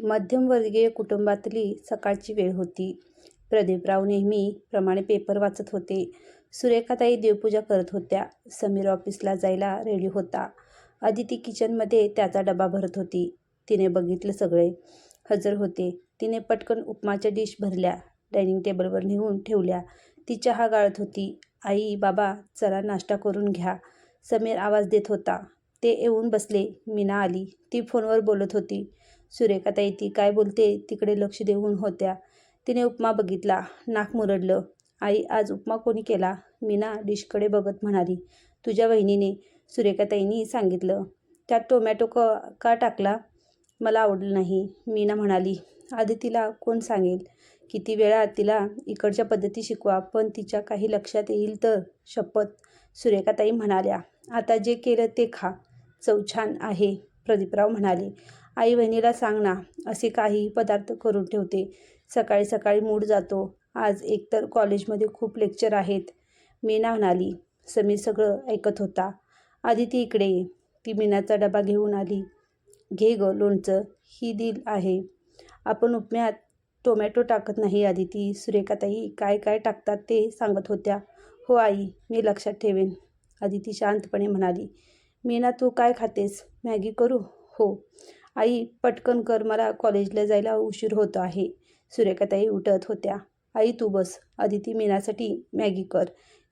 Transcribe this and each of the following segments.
मध्यमवर्गीय कुटुंबातली सकाळची वेळ होती. प्रदीपराव नेहमीप्रमाणे पेपर वाचत होते. सुरेखाताई देवपूजा करत होत्या. समीर ऑफिसला जायला रेडी होता. आदिती किचनमध्ये त्याचा डबा भरत होती. तिने बघितलं सगळे हजर होते. तिने पटकन उपमाच्या डिश भरल्या. डायनिंग टेबलवर नेऊन ठेवल्या. ती चहा गाळत होती. आई, बाबा, चला नाश्ता करून घ्या, समीर आवाज देत होता. ते येऊन बसले. मीना आली. ती फोनवर बोलत होती. सुरेखाताई ती काय बोलते तिकडे लक्ष देऊन होत्या. तिने उपमा बघितला. नाक मुरडलं. आई, आज उपमा कोणी केला? मीना डिशकडे बघत म्हणाली. तुझ्या वहिनीने, सुरेखाताईंनी सांगितलं. त्यात टोमॅटो का टाकला? मला आवडलं नाही, मीना म्हणाली. आधी तिला कोण सांगेल? किती वेळा तिला इकडच्या पद्धती शिकवा, पण तिच्या काही लक्षात येईल तर? शपथ, सुरेखाताई म्हणाल्या. आता जे केलं ते खा. चव छान आहे, प्रदीपराव म्हणाले. आई, बहिणीला सांग ना, असे काहीही पदार्थ करून ठेवते. सकाळी सकाळी मूड जातो. आज एकतर कॉलेजमध्ये खूप लेक्चर आहेत, मीना म्हणाली. समीर सगळं ऐकत होता. अदिती इकडे ये. ती मीनाचा डबा घेऊन आली. घे गं लोणचं, ही दिल आहे. आपण उपम्यात टोमॅटो टाकत नाही आदिती सुरेखाताई काय काय टाकतात ते सांगत होत्या. हो आई, मी लक्षात ठेवेन, आदिती शांतपणे म्हणाली. मीना तू काय खातेस? मॅगी करू? हो. आई, पटकन कर, मला कॉलेजला जायला उशीर होत आहे. सुरेखाताई उठत होत्या. आई तू बस, अदिती मीनासाठी मॅगी कर.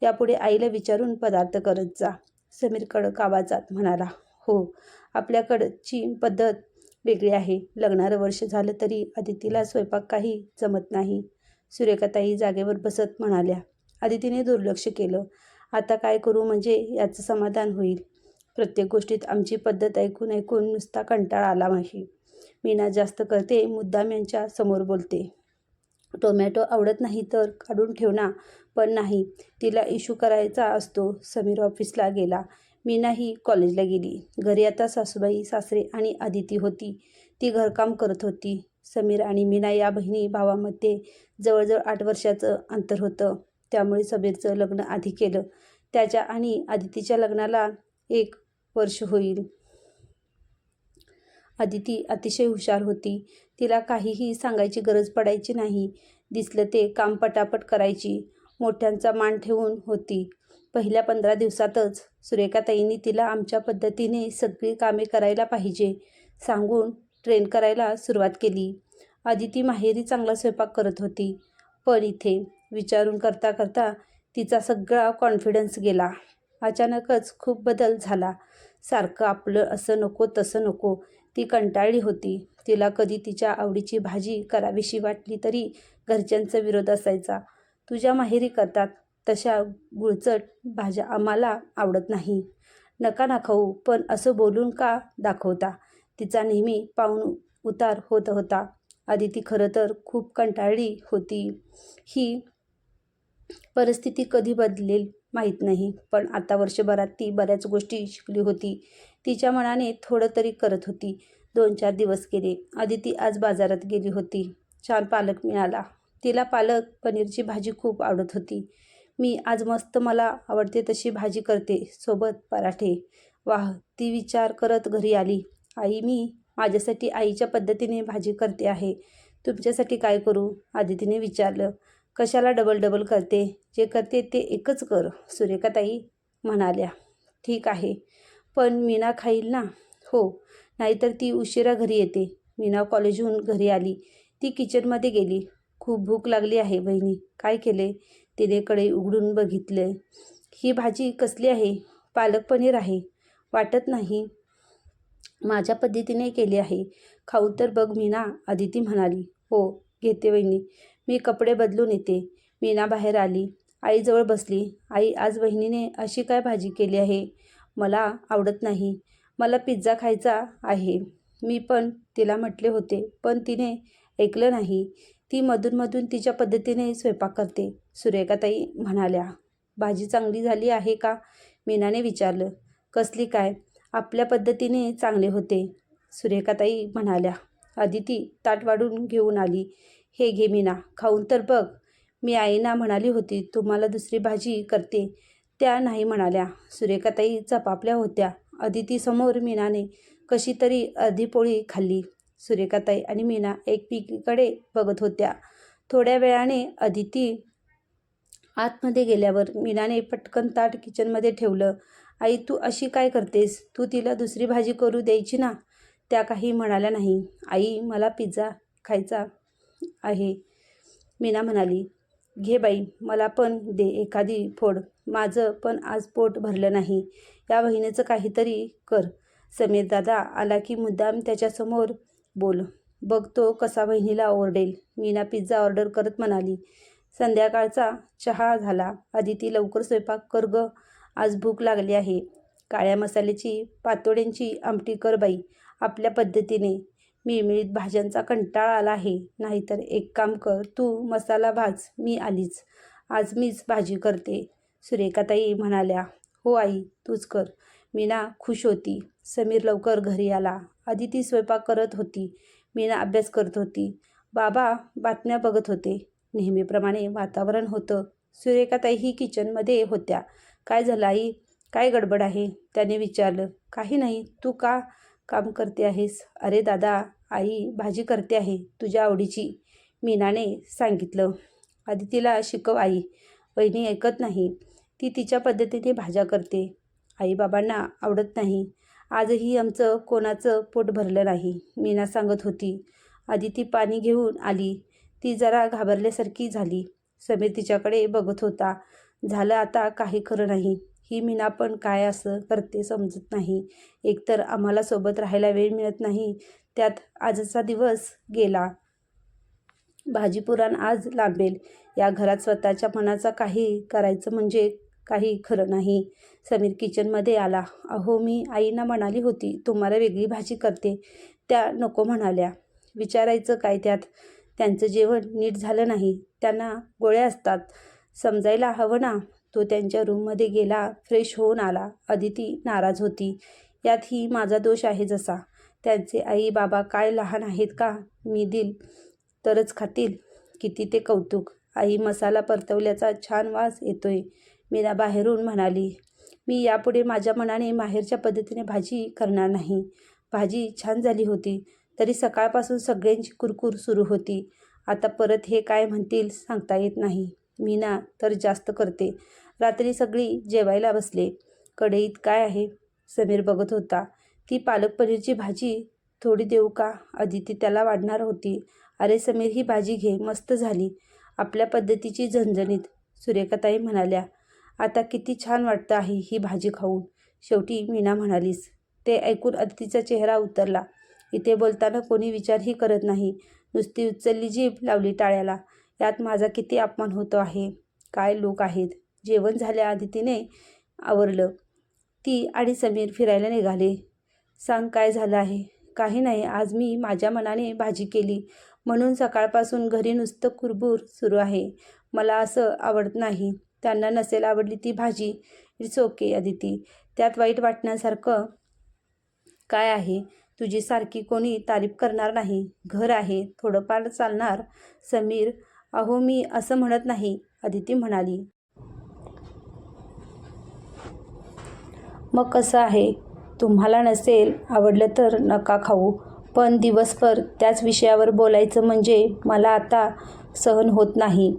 यापुढे आईला विचारून पदार्थ करत जा, समीर कडक आवाजात म्हणाला. हो, आपल्याकडची पद्धत वेगळी आहे. लग्नारं वर्ष झालं तरी अदितीला स्वयंपाक काही जमत नाही, सुरेखाताई जागेवर बसत म्हणाल्या. अदितीने दुर्लक्ष केलं. आता काय करू म्हणजे याचं समाधान होईल? प्रत्येक गोष्टीत आमची पद्धत ऐकून ऐकून नुसता कंटाळा आला माही मीना जास्त करते, मुद्दाम यांच्या समोर बोलते. टोमॅटो आवडत नाही तर काढून ठेवना पण नाही, तिला इशू करायचा असतो. समीर ऑफिसला गेला. मीनाही कॉलेजला गेली. घरी आता सासूबाई, सासरे आणि आदिती होती. ती घरकाम करत होती. समीर आणि मीना या बहिणी भावामध्ये जवळजवळ आठ वर्षाचं अंतर होतं. त्यामुळे समीरचं लग्न आधी केलं. त्याच्या आणि आदितीच्या लग्नाला एक वर्ष होईल. अदिती अतिशय हुशार होती. तिला काहीही सांगायची गरज पडायची नाही. दिसलं ते काम पटापट करायची. मोठ्यांचा मान ठेवून होती. पहिल्या पंधरा दिवसातच सुरेखाताईंनी तिला आमच्या पद्धतीने सगळी कामे करायला पाहिजे सांगून ट्रेन करायला सुरुवात केली. अदिती माहेरी चांगला स्वयंपाक करत होती. पण इथे विचारून करता करता तिचा सगळा कॉन्फिडन्स गेला. अचानकच खूप बदल झाला. सारखं आपलं असं नको तसं नको. ती कंटाळली होती. तिला कधी तिच्या आवडीची भाजी करावीशी वाटली तरी घरच्यांचा विरोध असायचा. तुझ्या माहेरी करतात तशा गुळचट भाज्या आम्हाला आवडत नाही. नका ना खाऊ, पण असं बोलून का दाखवता? तिचा नेहमी पाऊण उतार होत होता. आदिती खरं तर खूप कंटाळली होती. ही परिस्थिती कधी बदलेल माहीत नाही. पण आता वर्षभरात ती बऱ्याच गोष्टी शिकली होती. तिच्या मनाने थोडं तरी करत होती. दोन चार दिवस गेले. अदिती आज बाजारात गेली होती. छान पालक मिळाला. तिला पालक पनीरची भाजी खूप आवडत होती. मी आज मस्त मला आवडते तशी भाजी करते, सोबत पराठे. वाह, ती विचार करत घरी आली. आई, मी माझ्यासाठी आईच्या पद्धतीने भाजी करते आहे. तुमच्यासाठी काय करू? आदितीने विचारलं. कशाला डबल डबल करते? जे करते ते एकच कर, सुरेखाताई म्हणाल्या. ठीक आहे, पण मीना खाईल ना? हो, नाहीतर ती उशिरा घरी येते. मीना कॉलेजहून घरी आली. ती किचनमध्ये गेली. खूप भूक लागली आहे बहिणी काय केले? तिने कढई उघडून बघितले. ही भाजी कसली आहे? पालक पनीर आहे. वाटत नाही. माझ्या पद्धतीने केली आहे. खाऊ तर बघ मीना, अदिती म्हणाली. हो, घेते बहिणी मी कपडे बदलून येते. मीना बाहेर आली. आईजवळ बसली. आई, आज वहिनीने अशी काय भाजी केली आहे? मला आवडत नाही. मला पिझ्झा खायचा आहे. मी पण तिला म्हटले होते, पण तिने ऐकलं नाही. ती मधूनमधून तिच्या पद्धतीने स्वयंपाक करते, सुरेखाताई म्हणाल्या. भाजी चांगली झाली आहे का? मीनाने विचारलं. कसली काय? आपल्या पद्धतीने चांगले होते, सुरेखाताई म्हणाल्या. अदिती ताट वाढून घेऊन आली. हे घे मीना, खाऊन तर बघ. मी आईना म्हणाली होती तुम्हाला दुसरी भाजी करते, त्या नाही म्हणाल्या. सुरेखाताई चपापल्या होत्या. अदितीसमोर मीनाने कशी तरी अर्धी पोळी खाल्ली. सुरेखाताई आणि मीना एकमेकीकडे बघत होत्या थोड्या वेळाने अदिती आतमध्ये गेल्यावर मीनाने पटकन ताट किचनमध्ये ठेवलं आई तू अशी काय करतेस तू तिला दुसरी भाजी करू द्यायची ना त्या काही म्हणाल्या नाही आई मला पिझ्झा खायचा आहे. मीना म्हणाली घे बाई मला पण दे एखादी फोड. माझं पण आज पोट भरलं नाही. या बहिणीचं काहीतरी कर. समीर दादा आला की मुद्दाम त्याच्यासमोर बोल बघतो कसा बहिणीला ओरडेल. मीना पिझ्झा ऑर्डर करत म्हणाली संध्याकाळचा चहा झाला. अदिती लवकर स्वयंपाक कर ग. आज भूक लागली आहे. काळ्या मसाल्याची पातोड्यांची आमटी कर बाई. आपल्या पद्धतीने. मिळमिळीत भाज्यांचा कंटाळा आला आहे. नाहीतर एक काम कर तू मसाला भाज मी आलीच. आज मीच भाजी करते. सुरेखाताई म्हणाल्या हो आई तूच कर. मीना खुश होती. समीर लवकर घरी आला. आदिती स्वयंपाक करत होती. मीना अभ्यास करत होती. बाबा बातम्या बघत होते. नेहमीप्रमाणे वातावरण होतं. सुरेखाताईही किचनमध्ये होत्या. काय झालं आई? काय गडबड आहे? त्याने विचारलं. काही नाही. तू का काम करते आहेस? अरे दादा आई भाजी करते आहे तुझ्या आवडीची मीनाने सांगितलं. आदितीला शिकव आई वहिनी ऐकत नाही. ती तिच्या पद्धतीने भाज्या करते. आईबाबांना आवडत नाही. आजही आमचं कोणाचं पोट भरलं नाही मीना सांगत होती. आदिती पाणी घेऊन आली. ती जरा घाबरल्यासारखी झाली. समीर तिच्याकडे बघत होता. झालं आता काही खरं नाही. ही मीना पण काय असं करते समजत नाही. एकतर आम्हाला सोबत राहायला वेळ मिळत नाही त्यात आजचा दिवस गेला. भाजीपुराण आज लांबेल. या घरात स्वतःच्या मनाचा काही करायचं म्हणजे काही खरं नाही. समीर किचनमध्ये आला. अहो मी आईना म्हणाली होती तुम्हाला वेगळी भाजी करते. त्या नको म्हणाल्या. विचारायचं काय त्यात? त्यांचं जेवण नीट झालं नाही. त्यांना गोळ्या असतात. समजायला हवं ना? तो त्यांच्या रूममध्ये गेला फ्रेश होऊन आला. अदिती नाराज होती. यात ही माझा दोष आहे जसा. त्यांचे आई बाबा काय लहान आहेत का? मी दिल तरच खातील. किती ते कौतुक. आई मसाला परतवल्याचा छान वास येतोय. मीरा बाहेरून म्हणाली मी यापुढे माझ्या मनाने माहेरच्या पद्धतीने भाजी करणार नाही. भाजी छान झाली होती. तरी सकाळपासून सगळ्यांची कुरकुर सुरू होती. आता परत हे काय म्हणतील सांगता येत नाही. मीना तर जास्त करते. रात्री सगळी जेवायला बसले. कढईत काय आहे? समीर बघत होता. ती पालक पनीरची भाजी थोडी देऊ का? अदिती त्याला वाढणार होती. अरे समीर ही भाजी घे. मस्त झाली. आपल्या पद्धतीची झणझणीत. सुरेखाताई म्हणाल्या आता किती छान वाटतं आहे ही भाजी खाऊन. शेवटी मीना म्हणालीस. ते ऐकून अदितीचा चेहरा उतरला. इथे बोलताना कोणी विचारही करत नाही. नुसती उचलली जीभ लावली टाळ्याला. यात माझा किती अपमान होतो आहे. काय लोक आहेत. जेवण झाल्या अदितीने आवरलं. ती आणि समीर फिरायला निघाले. सांग काय झालं आहे? काही नाही आज मी माझ्या मनाने भाजी केली. म्हणून सकाळपासून घरी नुसतं कुरबूर सुरू आहे. मला असं आवडत नाही. त्यांना नसेल आवडली ती भाजी. It's okay Aditi. त्यात वाईट वाटण्यासारखं काय आहे? तुझी सारखी कोणी तारीफ करणार नाही. घर आहे थोडंफार चालणार. समीर अहो मी असं म्हणत नाही अदिती म्हणाली. मग कसं आहे? तुम्हाला नसेल आवडलं तर नका खाऊ. पण दिवसभर त्याच विषयावर बोलायचं म्हणजे मला आता सहन होत नाही.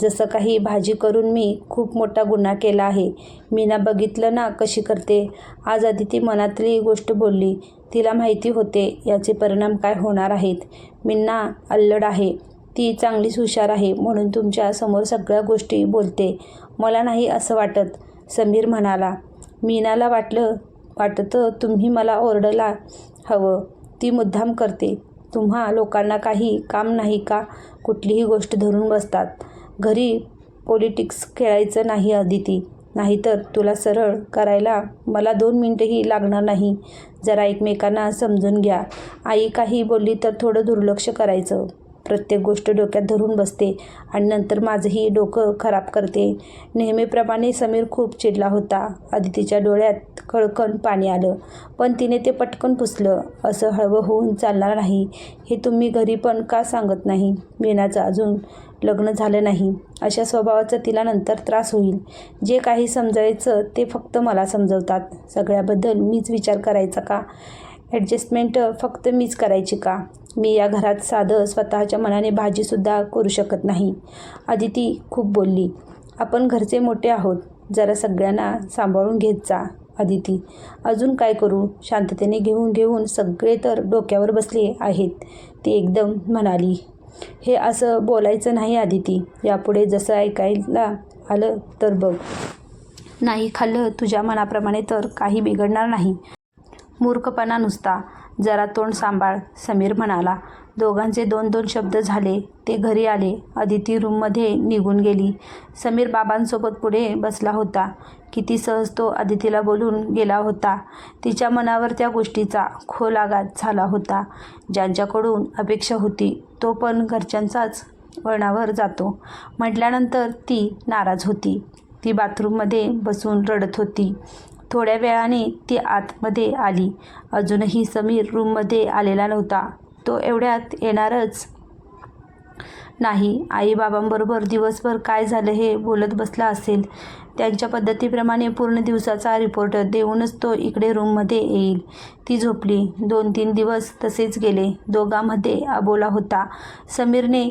जसं काही भाजी करून मी खूप मोठा गुन्हा केला आहे. मीना बघितलं ना कशी करते. आज आधी ती मनातली गोष्ट बोलली. तिला माहिती होते याचे परिणाम काय होणार आहेत. मीना अल्लड आहे. ती चांगलीच हुशार आहे म्हणून तुमच्यासमोर सगळ्या गोष्टी बोलते. मला नाही असं वाटत समीर म्हणाला. मीनाला वाटलं वाटतं तुम्ही मला ओरडला हवं. ती मुद्दाम करते. तुम्हा लोकांना काही काम नाही का? कुठलीही गोष्ट धरून बसतात. घरी पॉलिटिक्स खेळायचं नाही अदिती नाहीतर तुला सरळ करायला मला दोन मिनटंही लागणार नाही. जरा एकमेकांना समजून घ्या. आई काही बोलली तर थोडं दुर्लक्ष करायचं. प्रत्येक गोष्ट डोक्यात धरून बसते आणि नंतर माझंही डोकं खराब करते. नेहमीप्रमाणे समीर खूप चिडला होता. अदितीच्या डोळ्यात खळखण पाणी आलं. पण तिने ते पटकन पुसलं. असं हळवं होऊन चालणार नाही. हे तुम्ही घरी पण का सांगत नाही? मीनाचं अजून लग्न झालं नाही. अशा स्वभावाचा तिला नंतर त्रास होईल. जे काही समजायचं ते फक्त मला समजवतात. सगळ्याबद्दल मीच विचार करायचा का? ॲडजस्टमेंट फक्त मीच करायची का? मी या घरात साधं स्वतःच्या मनाने भाजीसुद्धा करू शकत नाही. अदिती खूप बोलली आपण घरचे मोठे आहोत. जरा सगळ्यांना सांभाळून घेत जा अदिती अजून काय करू? शांततेने घेऊन घेऊन सगळे तर डोक्यावर बसले आहेत ती एकदम म्हणाली. हे असं बोलायचं नाही अदिती यापुढे जसं ऐकायला आलं तर बघ. नाही खाल्लं तुझ्या मनाप्रमाणे तर काही बिघडणार नाही. मूर्खपणा नुसता. जरा तोंड सांभाळ समीर म्हणाला. दोघांचे दोन दोन शब्द झाले. ते घरी आले. अदिती रूममध्ये निघून गेली. समीर बाबांसोबत पुढे बसला होता. किती सहज तो अदितीला बोलून गेला होता. तिच्या मनावर त्या गोष्टीचा खोल आघात झाला होता. ज्यांच्याकडून अपेक्षा होती तो पण घरच्यांचाच वळणावर जातो. म्हटल्यानंतर ती नाराज होती. ती बाथरूममध्ये बसून रडत होती. थोड्या वेळाने ती आतमध्ये आली. अजूनही समीर रूममध्ये आलेला नव्हता. तो एवढ्यात येणारच नाही. आईबाबांबरोबर दिवसभर काय झालं हे बोलत बसला असेल. त्यांच्या पद्धतीप्रमाणे पूर्ण दिवसाचा रिपोर्ट देऊनच तो इकडे रूममध्ये येईल. ती झोपली. दोन तीन दिवस तसेच गेले. दोघांमध्ये अबोला होता. समीरने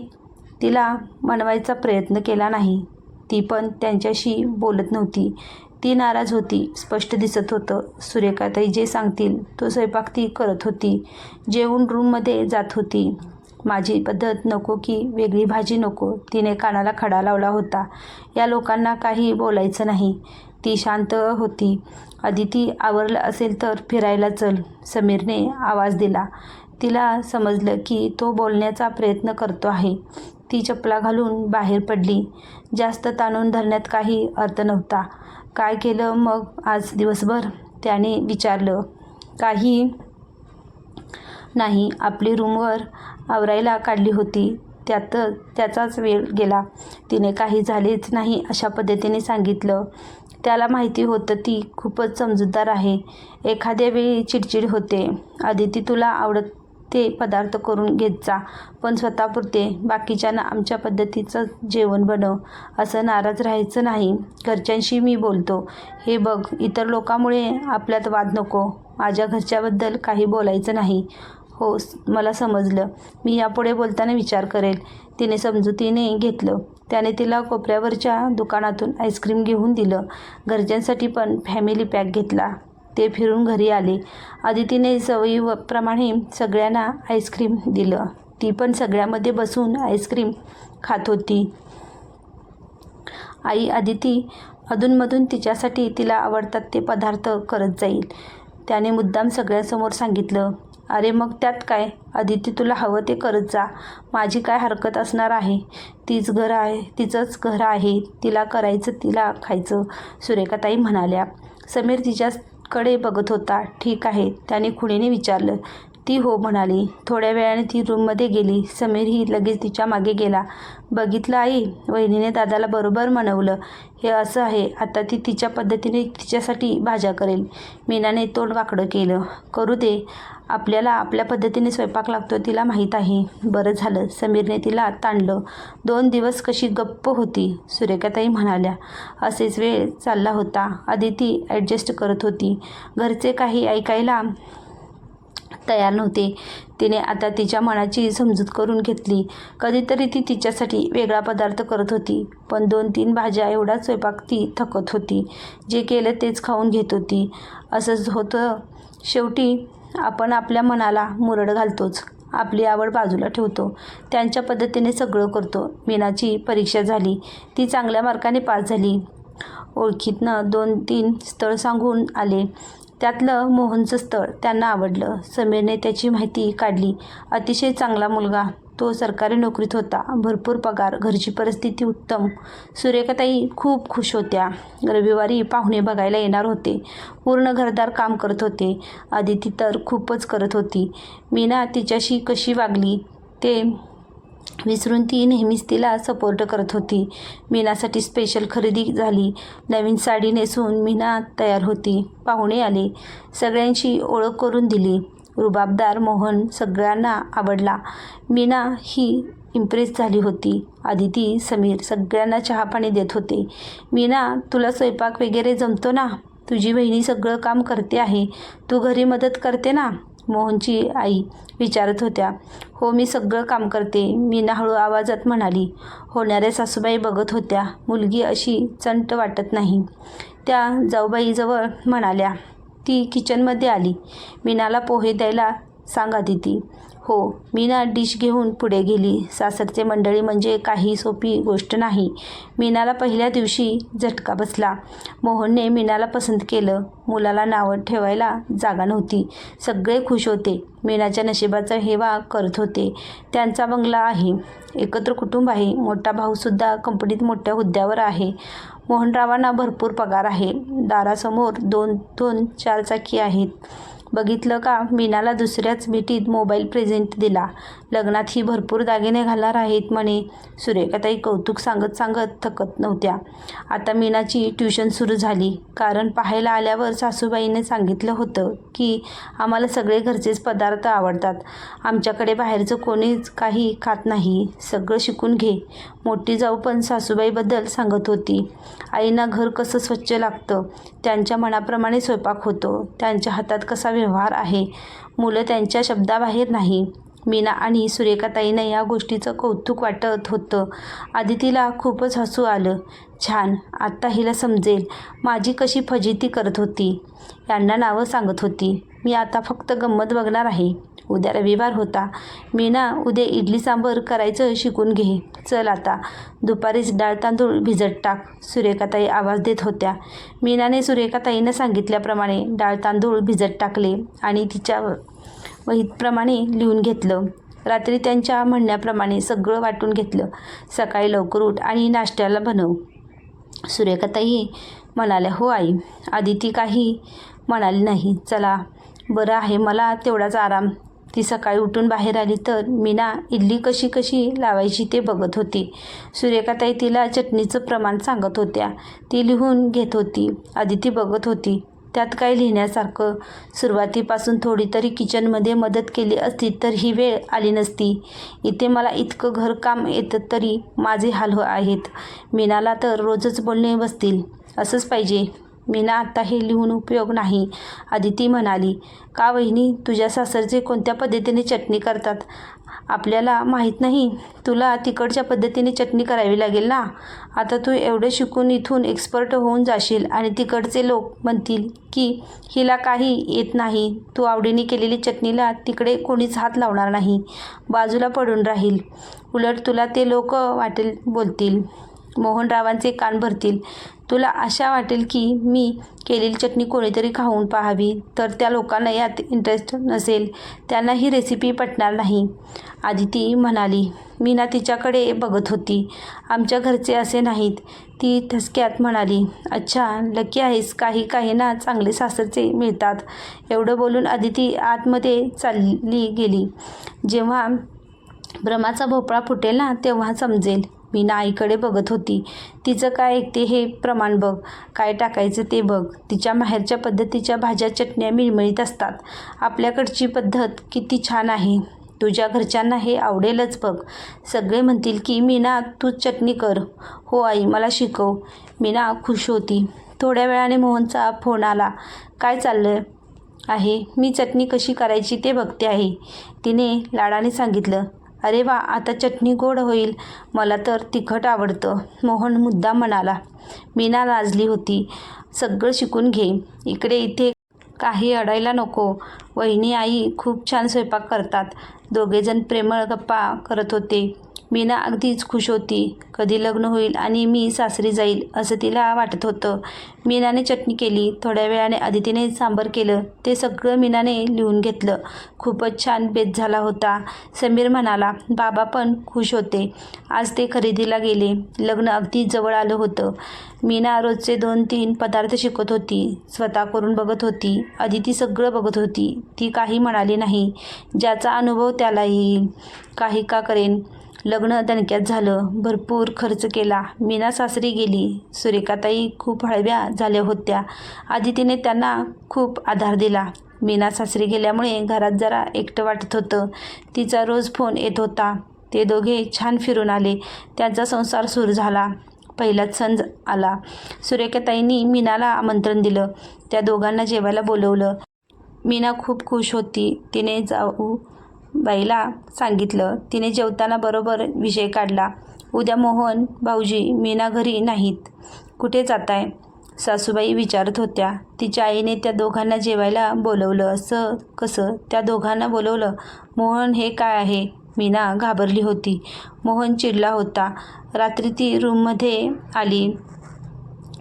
तिला मनवायचा प्रयत्न केला नाही. ती पण त्यांच्याशी बोलत नव्हती. ती नाराज होती. स्पष्ट दिसत होतं. सुरेखाताई जे सांगतील तो स्वयंपाक ती करत होती. जेवून रूममध्ये जात होती. माझी पद्धत नको की वेगळी भाजी नको. तिने कानाला खडा लावला होता. या लोकांना काही बोलायचं नाही. ती शांत होती. अदिती आवरलं असेल तर फिरायला चल. समीरने आवाज दिला. तिला समजलं की तो बोलण्याचा प्रयत्न करतो आहे. ती चपला घालून बाहेर पडली. जास्त ताणून धरण्यात काही अर्थ नव्हता. काय केलं? मग आज दिवसभर त्याने विचारलं काही नाही आपली रूमवर आवरायला काढली होती. त्यात त्याचाच वेळ गेला. तिने काही झालेच नाही अशा पद्धतीने सांगितलं. त्याला माहिती होतं ती खूपच समजूतदार आहे. एखाद्या वेळी चिडचिड होते. आदिती तुला आवडत ते पदार्थ करून घेत जा. पण स्वतःपुरते बाकीच्यांना आमच्या पद्धतीचं जेवण बनव. असं नाराज राहायचं नाही. घरच्यांशी मी बोलतो. हे बघ इतर लोकांमुळे आपल्यात वाद नको. माझ्या घरच्याबद्दल काही बोलायचं नाही. हो मला समजलं. मी यापुढे बोलताना विचार करेल. तिने समजुतीने घेतलं. त्याने तिला कोपऱ्यावरच्या दुकानातून आईस्क्रीम घेऊन दिलं. घरच्यांसाठी पण फॅमिली पॅक घेतला. ते फिरून घरी आले. आदितीने सवयीप्रमाणे सगळ्यांना आईस्क्रीम दिलं. ती पण सगळ्यामध्ये बसून आईस्क्रीम खात होती. आई आदिती अधूनमधून तिच्यासाठी तिला आवडतात ते पदार्थ करत जाईल. त्याने मुद्दाम सगळ्यांसमोर सांगितलं अरे मग त्यात काय? आदिती तुला हवं ते करत जा. माझी काय हरकत असणार आहे? तीच घर आहे तिचंच घर आहे. तिला करायचं तिला खायचं. सुरेखाताई म्हणाल्या. समीर तिच्या कडे बघत होता. ठीक आहे. त्याने खुणीने विचारलं ती हो म्हणाली. थोड्या वेळाने ती रूममध्ये गेली. समीरही लगेच तिच्यामागे गेला. बघितलं आई वहिनीने दादाला बरोबर म्हणवलं हे असं आहे. आता ती तिच्या पद्धतीने तिच्यासाठी भाज्या करेल. मीनाने तोंड वाकडं केलं. करू दे. आपल्याला आपल्या पद्धतीने स्वयंपाक लागतो तिला माहीत आहे. बरं झालं. समीरने तिला ताणलं. दोन दिवस कशी गप्प होती सुरेखाताई म्हणाल्या. असेच वेळ चालला होता. आदिती ॲडजस्ट करत होती. घरचे काही ऐकायला तयार नव्हते. तिने आता तिच्या मनाची समजूत करून घेतली. कधीतरी ती तिच्यासाठी वेगळा पदार्थ करत होती. पण दोन तीन भाज्या एवढा स्वयंपाक ती थकत होती. जे केलं तेच खाऊन घेत होती. असंच होतं. शेवटी आपण आपल्या मनाला मुरड घालतोच. आपली आवड बाजूला ठेवतो. त्यांच्या पद्धतीने सगळं करतो. मीनाची परीक्षा झाली. ती चांगल्या मार्काने पास झाली. ओळखीतनं दोन तीन स्थळ सांगून आले. त्यातलं मोहनचं स्थळ त्यांना आवडलं. समीरने त्याची माहिती काढली. अतिशय चांगला मुलगा. तो सरकारी नोकरीत होता. भरपूर पगार. घरची परिस्थिती उत्तम. सुरेखाताई खूप खुश होत्या. रविवारी पाहुणे बघायला येणार होते. पूर्ण घरदार काम करत होते. आदिती तर खूपच करत होती. मीना तिच्याशी कशी वागली ते विसरून ती नेहमीच तिला सपोर्ट करत होती. मीनासाठी स्पेशल खरेदी झाली. नवीन साडी नेसून मीना तयार होती. पाहुणे आले. सगळ्यांची ओळख करून दिली. रुबाबदार मोहन सगळ्यांना आवडला. मीना ही इम्प्रेस झाली होती. आदिती समीर सगळ्यांना चहापाणी देत होते. मीना तुला स्वयंपाक वगैरे जमतो ना? तुझी बहिणी सगळं काम करते आहे. तू घरी मदत करते ना? मोहनची आई विचारत होत्या हो मी सगळं काम करते मीना हळू आवाजात म्हणाली. होणाऱ्या सासूबाई बघत होत्या मुलगी अशी चंट वाटत नाही. त्या जाऊबाईजवळ म्हणाल्या. ती किचनमध्ये आली. मीनाला पोहे द्यायला सांगा दिदी. हो मी ना डिश घेऊन पुढे गेली. सासरचे मंडळी म्हणजे काही सोपी गोष्ट नाही. मीनाला पहिल्या दिवशी झटका बसला. मोहनने मीनाला पसंत केलं. मुलाला नावं ठेवायला जागा नव्हती. सगळे खुश होते. मीनाच्या नशिबाचा हेवा करत होते. त्यांचा बंगला आहे. एकत्र कुटुंब आहे. मोठा भाऊसुद्धा कंपनीत मोठ्या हुद्द्यावर आहे. मोहनरावांना भरपूर पगार आहे. दारासमोर दोन दोन चारचाकी आहेत. बघितलं का? मीनाला दुसऱ्याच भेटीत मोबाईल प्रेझेंट दिला. लग्नात ही भरपूर दागिने घालणार आहेत म्हणे. सुरेखाताई कौतुक सांगत सांगत थकत नव्हत्या. आता मीनाची ट्युशन सुरू झाली. कारण पाहायला आल्यावर सासूबाईने सांगितलं होतं की आम्हाला सगळे घरचेच पदार्थ आवडतात. आमच्याकडे बाहेरचं कोणीच काही खात नाही. सगळं शिकून घे. मोठी जाऊ पण सासूबाईबद्दल सांगत होती. आईना घर कसं स्वच्छ लागतं? त्यांच्या मनाप्रमाणे स्वयंपाक होतो. त्यांच्या हातात कसा व्यवहार आहे? मुलं त्यांच्या शब्दाबाहेर नाही. मीना आणि सुरेखाताईंना या गोष्टीचं कौतुक वाटत होतं. आदितीला खूपच हसू आलं. छान आत्ता हिला समजेल. माझी कशी फजिती करत होती? यांना नावं सांगत होती. मी आता फक्त गंमत बघणार आहे. उद्या रविवार होता. मी ना उद्या इडली सांबर करायचं शिकून घे. चल आता. दुपारीच डाळ तांदूळ भिजत टाक. सुरेखाताई आवाज देत होत्या. मीनाने सुरेखाताईनं सांगितल्याप्रमाणे डाळ तांदूळ भिजत टाकले आणि तिच्या वहीतप्रमाणे लिहून घेतलं. रात्री त्यांच्या म्हणण्याप्रमाणे सगळं वाटून घेतलं. सकाळी लवकर उठ आणि नाश्त्याला बनव. सुरेखाताई म्हणाल्या हो आई. आदिती काही म्हणाली नाही. चला बरं आहे मला तेवढाच आराम. ती सकाळी उठून बाहेर आली तर मीना इडली कशी कशी लावायची ते बघत होती. सूर्यकाताई तिला चटणीचं प्रमाण सांगत होत्या. ती लिहून घेत होती. आदिती बघत होती. त्यात काय लिहिण्यासारखं? सुरुवातीपासून थोडी तरी किचनमध्ये मदत केली असती तर ही वेळ आली नसती. इथे मला इतकं घरकाम येतं तरी माझे हाल हो आहेत. मीनाला तर रोजच बोलणे बसतील. असंच पाहिजे. मीना आत्ता हे लिहून उपयोग नाही. आदिती म्हणाली का वहिनी तुझ्या सासरचे कोणत्या पद्धतीने चटणी करतात? आपल्याला माहीत नाही. तुला तिकडच्या पद्धतीने चटणी करावी लागेल ना? आता तू एवढं शिकून इथून एक्सपर्ट होऊन जाशील आणि तिकडचे लोक म्हणतील की हिला काही येत नाही. तू आवडीने केलेली चटणीला तिकडे कोणीच हात लावणार नाही. बाजूला पडून राहील. उलट तुला ते लोक वाटेल बोलतील. मोहनरावांचे कान भरतील. तुला आशा वाटेल की मी केलेली चटणी कोणीतरी खाऊन पाहावी तर त्या लोकांना यात इंटरेस्ट नसेल. त्यांना ही रेसिपी पटणार नाही. आदिती म्हणाली मीना तिच्याकडे बघत होती. आमच्या घरचे असे नाहीत. ती ठसक्यात म्हणाली अच्छा लकी आहेस. काही काही ना चांगले सासरचे मिळतात. एवढं बोलून आदिती आतमध्ये चालली गेली. जेव्हा भ्रमाचा भोपळा फुटेल ना तेव्हा समजेल. मीना आईकडे बघत होती. तिचं काय ऐकते हे प्रमाण बघ. काय टाकायचं ते बघ. तिच्या माहेरच्या पद्धतीच्या भाज्या चटण्या मिळमिळीत असतात. आपल्याकडची पद्धत किती छान आहे. तुझ्या घरच्यांना हे आवडेलच बघ. सगळे म्हणतील की मीना तू चटणी कर. हो आई मला शिकव. मीना खुश होती. थोड्या वेळाने मोहनचा फोन आला. काय चाललं आहे. मी चटणी कशी करायची ते बघते आहे. तिने लाडाने सांगितलं. अरे वा आता चटणी गोड होईल. मला तर तिखट आवडतं. मोहन मुद्दा म्हणाला. मीना लाजली होती. सगळं शिकून घे. इकडे इथे काही अडायला नको. वहिनी आई खूप छान स्वयंपाक करतात. दोघेजण प्रेमळ गप्पा करत होते. मीना अगदीच खुश होती. कधी लग्न होईल आणि मी सासरी जाईल असं तिला वाटत होतं. मीनाने चटणी केली. थोड्या वेळाने आदितीने सांबर केलं. ते सगळं मीनाने लिहून घेतलं. खूपच छान बेत झाला होता. समीर म्हणाला बाबा पण खुश होते. आज ते खरेदीला गेले. लग्न अगदी जवळ आलं होतं मीना रोजचे दोन तीन पदार्थ शिकत होती. स्वतः करून बघत होती. आदिती सगळं बघत होती. ती काही म्हणाली नाही. ज्याचा अनुभव त्याला येईल काही का करेन? लग्न दणक्यात झालं. भरपूर खर्च केला. मीना सासरी गेली. सुरेखाताई खूप हळव्या झाल्या होत्या. आदितीने त्यांना खूप आधार दिला. मीना सासरी गेल्यामुळे घरात जरा एकटं वाटत होतं. तिचा रोज फोन येत होता. ते दोघे छान फिरून आले. त्यांचा संसार सुरू झाला. पहिलाच सण आला. सुरेखाताईंनी मीनाला आमंत्रण दिलं. त्या दोघांना जेवायला बोलवलं. मीना खूप खुश होती. तिने जाऊ बाईला सांगितलं तिने जेवताना बरोबर विषय काढला. उद्या मोहन भाऊजी मीना घरी नाहीत. कुठे जाताय? सासूबाई विचारत होत्या. तिच्या आईने त्या दोघांना जेवायला बोलवलं. असं कसं? त्या दोघांना बोलवलं मोहन हे काय आहे? मीना घाबरली होती. मोहन चिडला होता. रात्री ती रूममध्ये आली.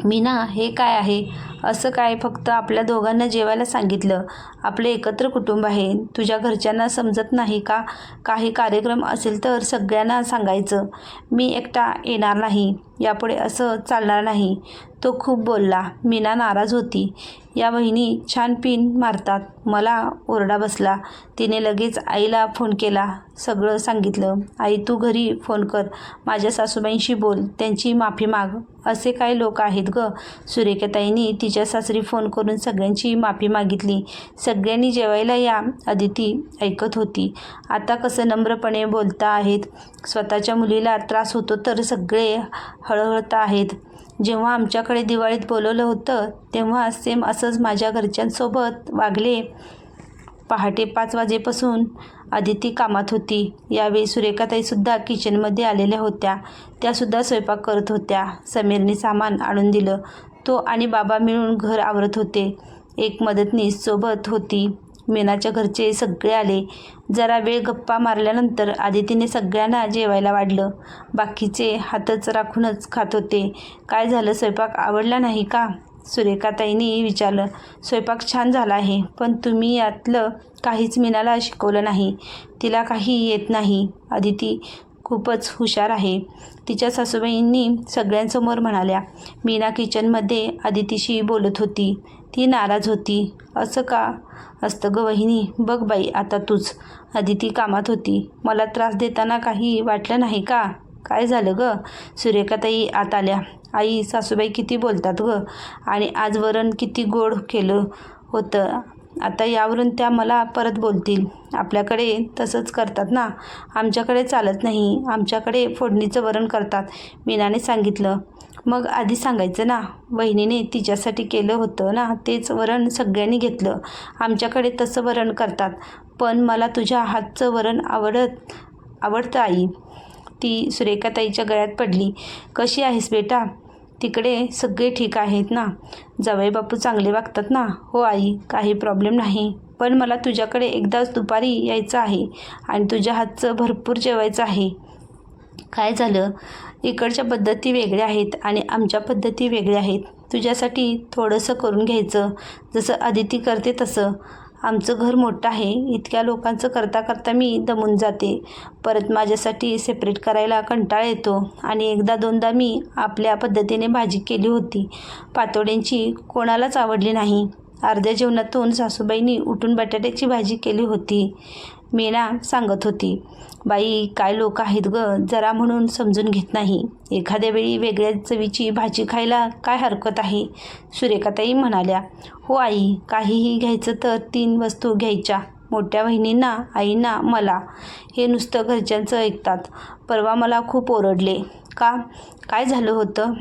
मीना हे काय आहे? असं काय? फक्त आपल्या दोघांना जेवायला सांगितलं. आपलं एकत्र कुटुंब आहे. तुझ्या घरच्यांना समजत नाही का? काही कार्यक्रम असेल तर सगळ्यांना सांगायचं. मी एकटा येणार नाही. यापुढे असं चालणार नाही. तो खूप बोलला. मीना नाराज होती. या बहिणी छान पिन मारतात. मला ओरडा बसला. तिने लगेच आईला फोन केला. सगळं सांगितलं. आई तू घरी फोन कर. माझ्या सासूबाईंशी बोल. त्यांची माफी माग. असे काय लोक आहेत ग? सुरेखाताईंनी तिच्या सासरी फोन करून सगळ्यांची माफी मागितली. सगळ्यांनी जेवायला या अदिती ऐकत होती. आता कसं नम्रपणे बोलता आहेत. स्वतःच्या मुलीला त्रास होतो तर सगळे हळहळत आहेत. जेव्हा आमच्याकडे दिवाळीत बोलवलं होतं तेव्हा सेम असंच माझ्या घरच्यांसोबत वागले. पहाटे पाच वाजेपासून अदिती कामात होती. यावेळी सुरेखाताईसुद्धा किचनमध्ये आलेल्या होत्या. त्यासुद्धा स्वयंपाक करत होत्या. समीरने सामान आणून दिलं. तो आणि बाबा मिळून घर आवरत होते. एक मदतनीस सोबत होती. मीनाच्या घरचे सगळे आले. जरा वेळ गप्पा मारल्यानंतर आदितीने सगळ्यांना जेवायला वाढलं. बाकीचे हातच राखूनच खात होते. काय झालं? स्वयंपाक आवडला नाही का? सुरेखाताईंनी विचारलं. स्वयंपाक छान झाला आहे पण तुम्ही यातलं काहीच मीनाला शिकवलं नाही. तिला काही येत नाही. आदिती खूपच हुशार आहे. तिच्या सासूबाईंनी सगळ्यांसमोर म्हणाल्या मीना किचनमध्ये आदितीशी बोलत होती. ती नाराज होती. असं का? असतं ग वहिनी. बघ बाई आता तूच. आदिती कामात होती. मला त्रास देताना काही वाटलं नाही का? काय झालं ग? सुरेखाताई आत आल्या. आई सासूबाई किती बोलतात ग? आणि आज वरण किती गोड केलं होतं? आता यावरून त्या मला परत बोलतील. आपल्याकडे तसंच करतात ना? आमच्याकडे चालत नाही. आमच्याकडे फोडणीचं वरण करतात मीनाने सांगितलं. मग आधी सांगायचं ना? वहिनीने तिच्यासाठी केलं होतं ना? तेच वरण सगळ्यांनी घेतलं. आमच्याकडे तसं वरण करतात. पण मला तुझ्या हातचं वरण आवडत आवडतं आई. ती सुरेखाताईच्या गळ्यात पडली. कशी आहेस बेटा? तिकडे सगळे ठीक आहेत ना? जावई बापू चांगले वागतात ना? हो आई काही प्रॉब्लेम नाही. पण मला तुझ्याकडे एकदाच दुपारी यायचं आहे आणि तुझ्या हातचं भरपूर जेवायचं आहे. काय झालं? इकडच्या पद्धती वेगळ्या आहेत आणि आमच्या पद्धती वेगळ्या आहेत. तुझ्यासाठी थोडंसं करून घ्यायचं. जसं आदिती करते तसं. आमचं घर मोठं आहे. इतक्या लोकांचं करता करता मी दमून जाते. परत माझ्यासाठी सेपरेट करायला कंटाळा येतो. आणि एकदा दोनदा मी आपल्या पद्धतीने भाजी केली होती. पातोड्यांची कोणालाच आवडली नाही. अर्ध्या जेवणातून सासूबाईंनी उठून बटाट्याची भाजी केली होती. मीना सांगत होती. बाई काय लोक आहेत ग? जरा म्हणून समजून घेत नाही. एखाद्या वेळी वेगळ्या चवीची भाजी खायला काय हरकत आहे? सुरेखाताई म्हणाल्या. हो आई काहीही घ्यायचं तर तीन वस्तू घ्यायच्या. मोठ्या बहिणींना आईंना मला. हे नुसतं घरच्यांचं ऐकतात. परवा मला खूप ओरडले. का? काय झालं होतं?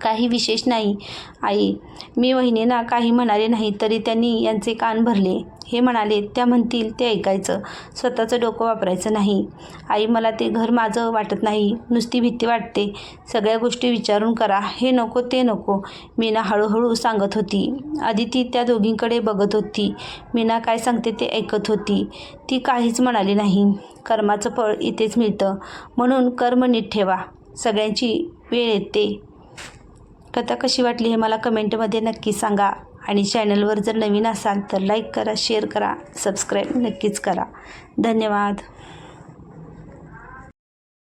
काही विशेष नाही. आई मी वहिनींना काही म्हणाले नाही तरी त्यांनी यांचे कान भरले. हे म्हणाले त्या म्हणतील ते ऐकायचं. स्वतःचं डोकं वापरायचं नाही. आई मला ते घर माझं वाटत नाही. नुसती भीती वाटते. सगळ्या गोष्टी विचारून करा. हे नको ते नको. मीना हळूहळू सांगत होती. आदिती त्या दोघींकडे बघत होती. मीना काय सांगते ते ऐकत होती. ती काहीच म्हणाली नाही. कर्माचं फळ इथेच मिळतं. म्हणून कर्म नीट ठेवा. सगळ्यांची वेळ येते. कथा कशी वाटली हे मला कमेंटमध्ये नक्की सांगा. आणि चॅनलवर जर नवीन असाल तर लाईक करा शेअर करा सबस्क्राईब नक्कीच करा. धन्यवाद.